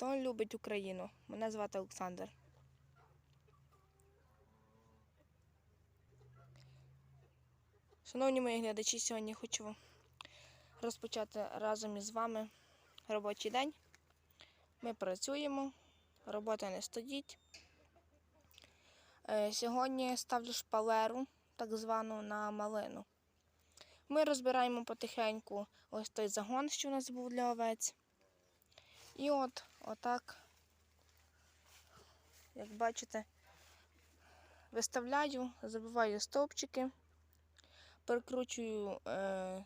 хто любить Україну? Мене звати Олександр. Шановні мої глядачі, сьогодні хочу розпочати разом із вами робочий день. Ми працюємо, робота не стоїть. Е, Сьогодні ставлю шпалеру, так звану на малину. Ми розбираємо потихеньку ось той загон, що у нас був для овець. І от, отак, як бачите, виставляю, забиваю стовпчики, прикручую е,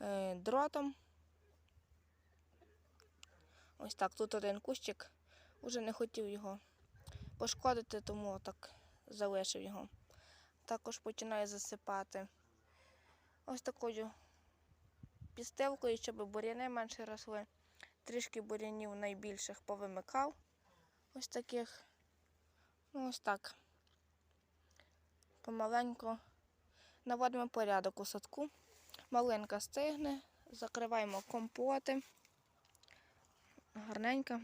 е, дротом. Ось так, тут один кущик, уже не хотів його пошкодити, тому так залишив його. Також починаю засипати ось такою підстилкою, щоб буряни менше росли. Трішки бурянів найбільших повимикав. Ось таких. Ну, ось так. Помаленьку наводимо порядок у садку. Малинка стигне, закриваємо компоти. Гарненька.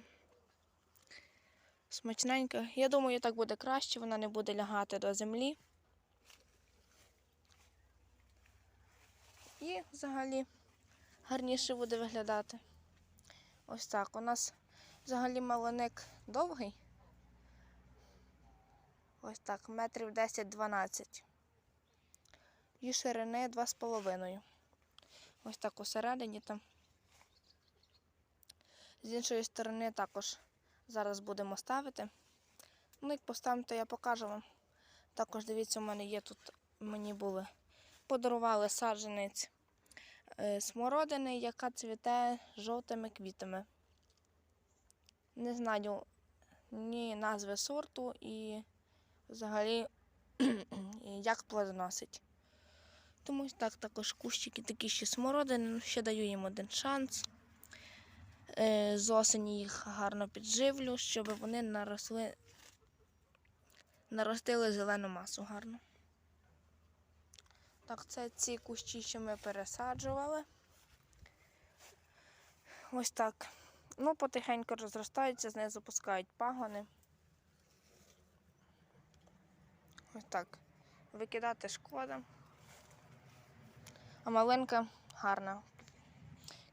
Смачненька. Я думаю, так буде краще, вона не буде лягати до землі. І взагалі гарніше буде виглядати. Ось так. У нас взагалі малиник довгий. Ось так, метрів 10-12. І ширини 2,5. Ось так усередині там. З іншої сторони також зараз будемо ставити. Ну, як поставимо, то я покажу вам. Також дивіться, у мене є тут, мені були, подарували саджанець смородини, яка цвіте жовтими квітами. Не знаю ні назви сорту і взагалі як плодоносить. Тому так також кущики такі ще смородини, ну, ще даю їм один шанс. Е, З осені їх гарно підживлю, щоб вони наросли, наростили зелену масу гарно. Так, це ці кущі, що ми пересаджували. Ось так. Ну, потихеньку розростаються, знизу пускають пагони. Ось так. Викидати шкода. А малинка гарна.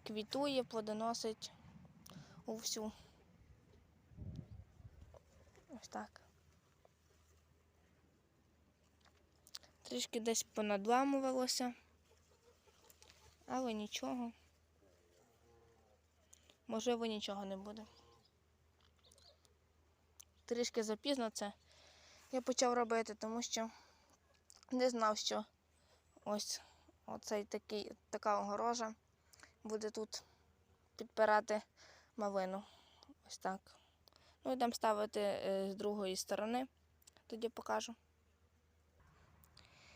Квітує, плодоносить увсю. Ось так. Трішки десь понадламувалося, але нічого. Можливо, нічого не буде. Трішки запізно це я почав робити, тому що не знав, що ось оцей такий, така огорожа буде тут підпирати малину. Ось так. Ну, йдемо ставити е, з другої сторони, тоді покажу.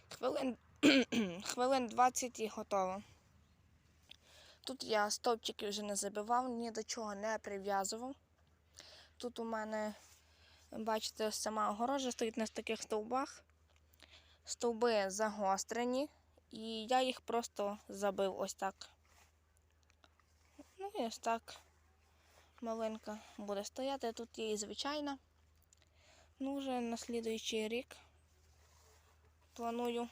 Хвилин, хвилин 20 і готово. Тут я стовпчики вже не забивав, ні до чого не прив'язував. Тут у мене, бачите, сама огорожа стоїть на таких стовбах. Стовби загострені, і я їх просто забив ось так. Ну і ось так малинка буде стояти. Тут є і звичайна. Ну, вже на слідуючий рік планую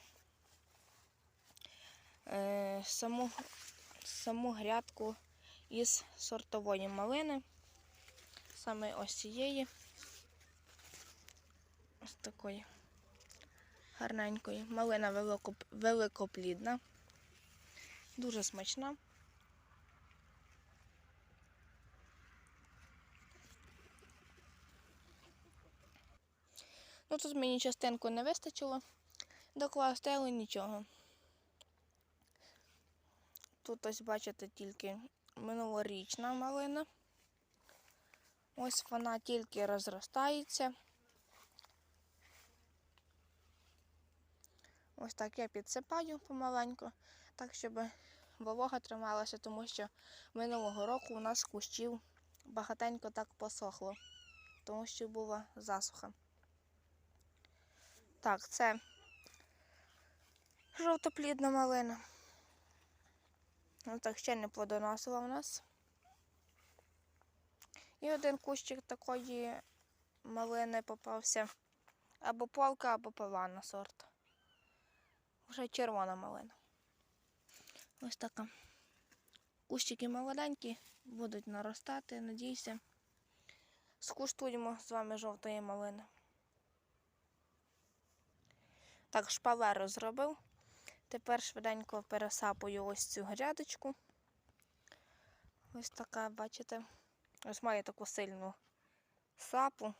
е, саму, саму грядку із сортової малини. Саме ось цієї. Ось такої гарненької. Малина велико, великоплідна, дуже смачна. Ну тут мені частинку не вистачило докласти, але нічого. Тут ось бачите тільки минулорічна малина. Ось вона тільки розростається. Ось так я підсипаю помаленьку, так, щоб волога трималася, тому що минулого року у нас кущів багатенько так посохло, тому що була засуха. Так, це жовтоплідна малина. Ну так ще не плодоносила в нас. І один кущик такої малини попався. Або полка, або палана сорт. Вже червона малина. Ось така. Кущики молоденькі, будуть наростати, надійся. Скуштуємо з вами жовтої малини. Так, шпалеру зробив. Тепер швиденько пересапую ось цю грядочку. Ось така, бачите, ось має таку сильну сапу,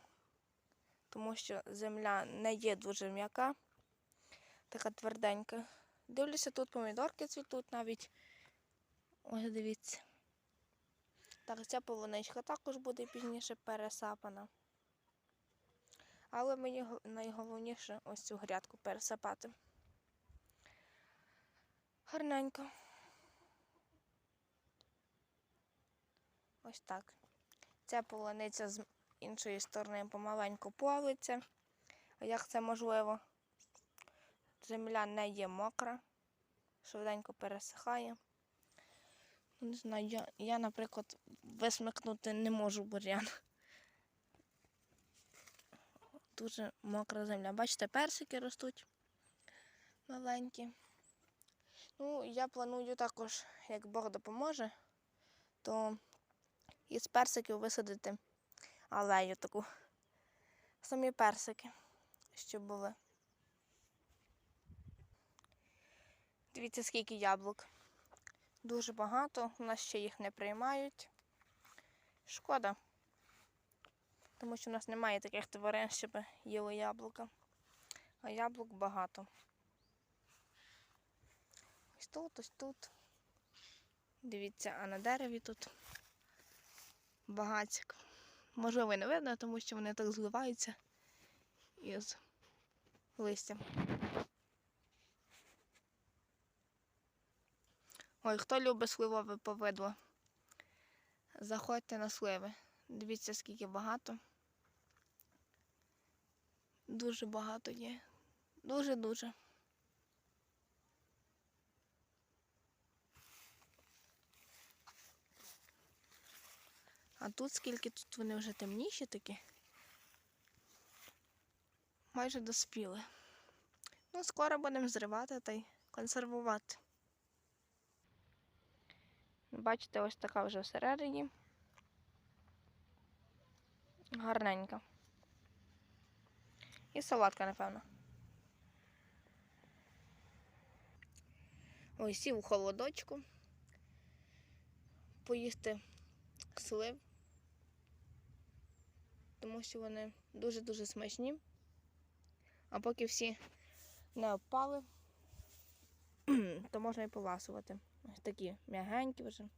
тому що земля не є дуже м'яка, така тверденька. Дивлюся, тут помідорки цвітуть навіть. Ось дивіться. Так, ця полуничка також буде пізніше пересапана. Але мені найголовніше ось цю грядку пересапати. Гарненько. Ось так. Ця полуниця з іншої сторони помаленьку плавиться. Як це можливо? Земля не є мокра, швиденько пересихає. Не знаю, я, я, наприклад, висмикнути не можу бур'ян. Дуже мокра земля. Бачите, персики ростуть маленькі. Ну, я планую також, як Бог допоможе, то із персиків висадити алею таку. Самі персики, щоб були. Дивіться, скільки яблук. Дуже багато, у нас ще їх не приймають. Шкода. Тому що у нас немає таких тварин, щоб їли яблука. А яблук багато. Ось тут, ось тут. Дивіться, а на дереві тут багацьк. Можливо, і не видно, тому що вони так зливаються із листям. Ой, хто любить сливове повидло? Заходьте на сливи. Дивіться, скільки багато. Дуже багато є. Дуже-дуже. А тут скільки тут вони вже темніші такі. Майже доспіли. Ну, скоро будемо зривати та й консервувати. Бачите, ось така вже всередині. Гарненька. І салатка, напевно. Ой, сів у холодочку. Поїсти слив. Тому що вони дуже-дуже смачні. А поки всі не опали, то можна і поласувати. Ось такі м'ягенькі вже.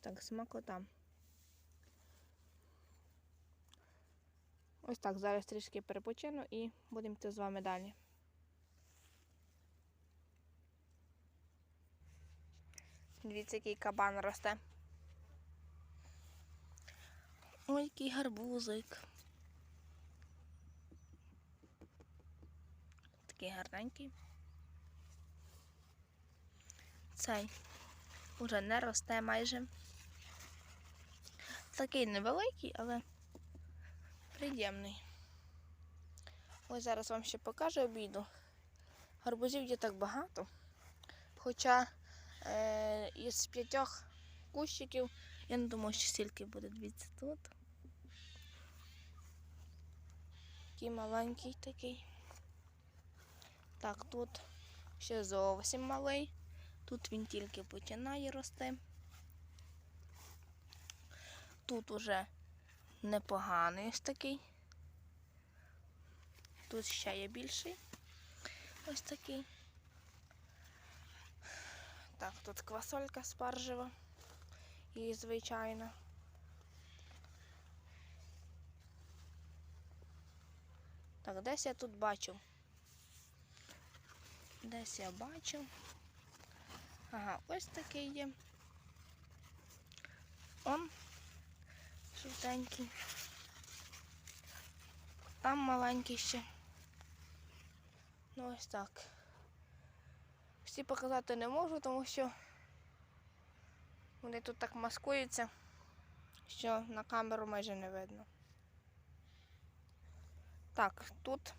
Так, смакота. Ось так, зараз трішки перепочину і будемо йти з вами далі. Дивіться, який кабан росте. Ой, який гарбузик. Такий гарненький. Цей уже не росте майже. Такий невеликий, але приємний. Ось зараз вам ще покажу обіду. Гарбузів є так багато. Хоча е, із п'ятьох кущиків я не думаю, що стільки буде. Дивіться тут. Такий маленький такий. Так, тут ще зовсім малий. Тут він тільки починає рости. Тут уже непоганий ось такий. Тут ще є більший. Ось такий. Так, тут квасолька спаржева і звичайна. Так, десь я тут бачу. Десь я бачу. Ага, ось такий є. Он жовтенький. Там маленький ще. Ну ось так. Всі показати не можу, тому що Вони тут так маскуються, що на камеру майже не видно. Так, тут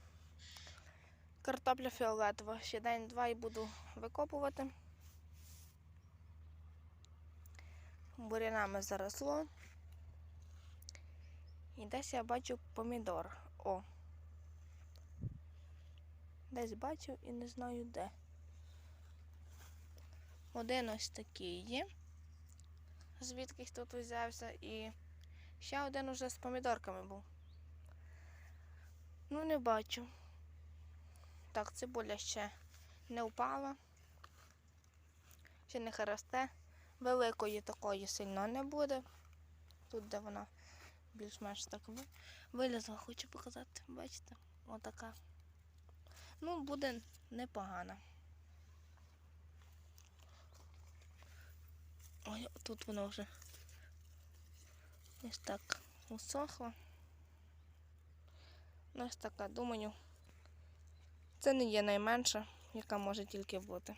картопля фіолетова. Ще день-два і буду викопувати. Бурянами заросло. І десь я бачу помідор. О. Десь бачу і не знаю де. Один ось такий є. Звідкись тут узявся і ще один уже з помідорками був. Ну, не бачу. Так, цибуля ще не впала. Ще не росте. Великої такої сильно не буде. Тут, де вона більш-менш так вилізла, хочу показати. Бачите? Отака. Ну, буде непогана. Ой, тут воно вже ось так усохло. Ну, Ось така, думаю, це не є найменша, яка може тільки бути.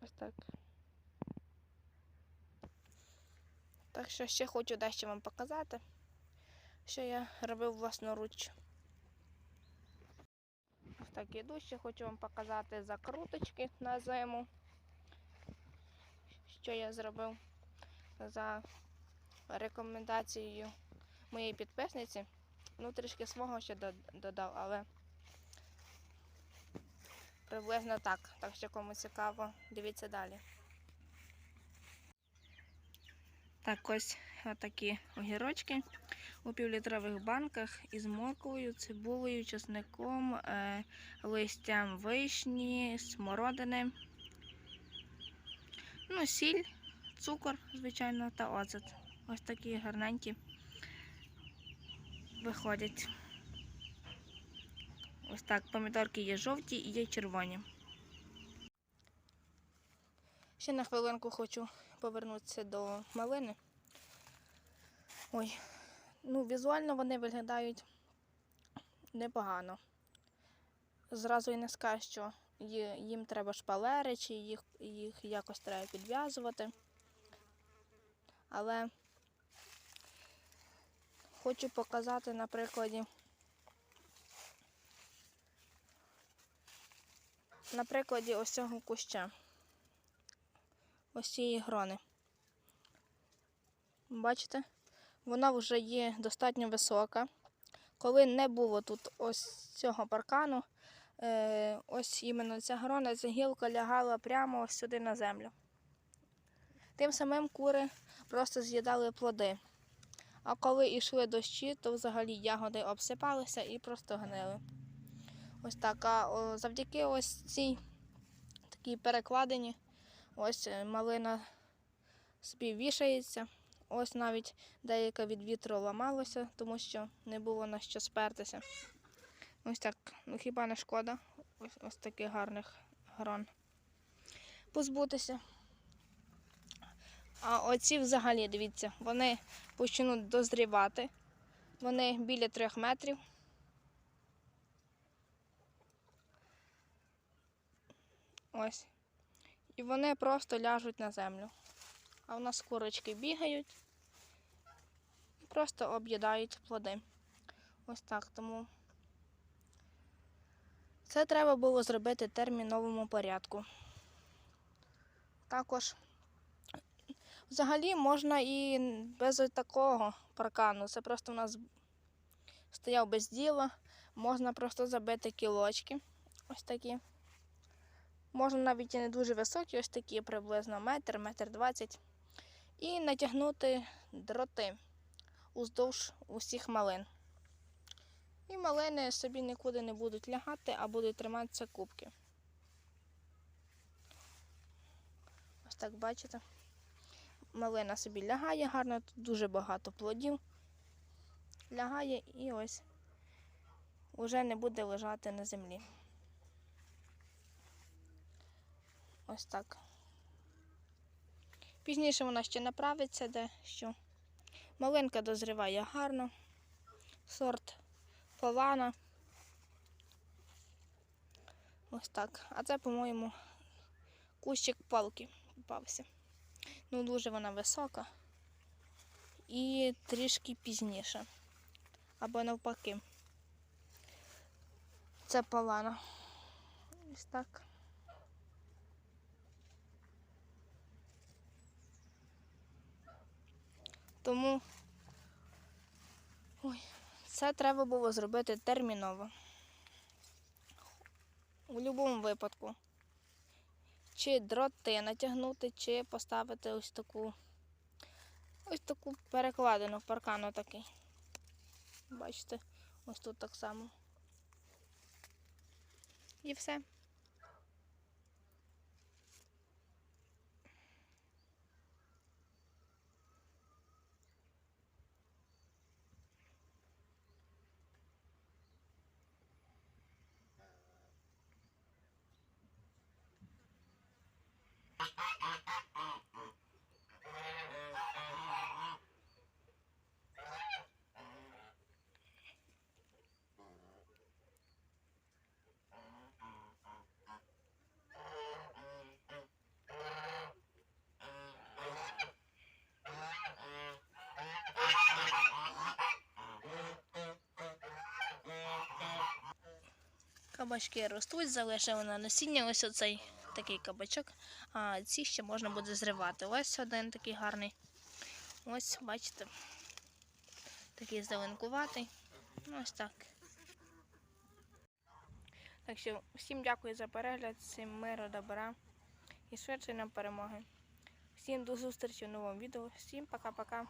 Ось так. Так що ще хочу дещо вам показати, що я робив власноруч. Ось так іду, ще хочу вам показати закруточки на зиму, що я зробив за рекомендацією моєї підписниці. Ну, трішки свого ще додав, але приблизно так. Так що кому цікаво, дивіться далі. Так, ось такі огірочки у півлітрових банках із морквою, цибулею, чесником, е, листям вишні, смородини, ну, сіль, цукор, звичайно, та оцет. Ось такі гарненькі виходять. Ось так, помідорки є жовті і є червоні. Ще на хвилинку хочу повернутися до малини. Ой, ну, візуально вони виглядають непогано. Зразу і не скажу, що їм треба шпалери, чи їх, їх якось треба підв'язувати. Але хочу показати на прикладі. На прикладі ось цього куща. Ось цієї грони. Бачите? Вона вже є достатньо висока. Коли не було тут ось цього паркану, е, ось іменно ця грона, ця гілка лягала прямо ось сюди на землю. Тим самим кури просто з'їдали плоди. А коли йшли дощі, то взагалі ягоди обсипалися і просто гнили. Ось так. А завдяки ось цій такій перекладині, ось е, малина собі вішається. Ось навіть деяке від вітру ламалося, тому що не було на що спертися. Ось так, ну хіба не шкода ось, ось таких гарних грон позбутися. А оці взагалі, дивіться, вони почнуть дозрівати. Вони біля трьох метрів. Ось. І вони просто ляжуть на землю. А в нас курочки бігають і просто об'їдають плоди. Ось так. Тому це треба було зробити терміновому порядку. Також взагалі можна і без такого паркану. Це просто в нас стояв без діла. Можна просто забити кілочки. Ось такі. Можна навіть і не дуже високі, ось такі приблизно метр, метр двадцять. І натягнути дроти уздовж усіх малин. І малини собі нікуди не будуть лягати, а будуть триматися кубки. Ось так бачите. Малина собі лягає гарно, тут дуже багато плодів. Лягає і ось уже не буде лежати на землі. Ось так. Пізніше вона ще направиться, де що. Малинка дозріває гарно. Сорт Фолана. Ось так. А це, по-моєму, кущик палки попався. Ну, дуже вона висока. І трішки пізніше. Або навпаки. Це полана. Ось так. Тому ой, це треба було зробити терміново. У будь-якому випадку. Чи дроти натягнути, чи поставити ось таку ось таку перекладину паркану такий. Бачите, ось тут так само. І все. Кабачки ростуть, залишили на насіння ось оцей такий кабачок, а ці ще можна буде зривати. Ось один такий гарний. Ось, бачите, такий зеленкуватий. Ну, Ось так. Так що всім дякую за перегляд, всім миру, добра і швидше нам перемоги. Всім до зустрічі в новому відео. Всім пока-пока.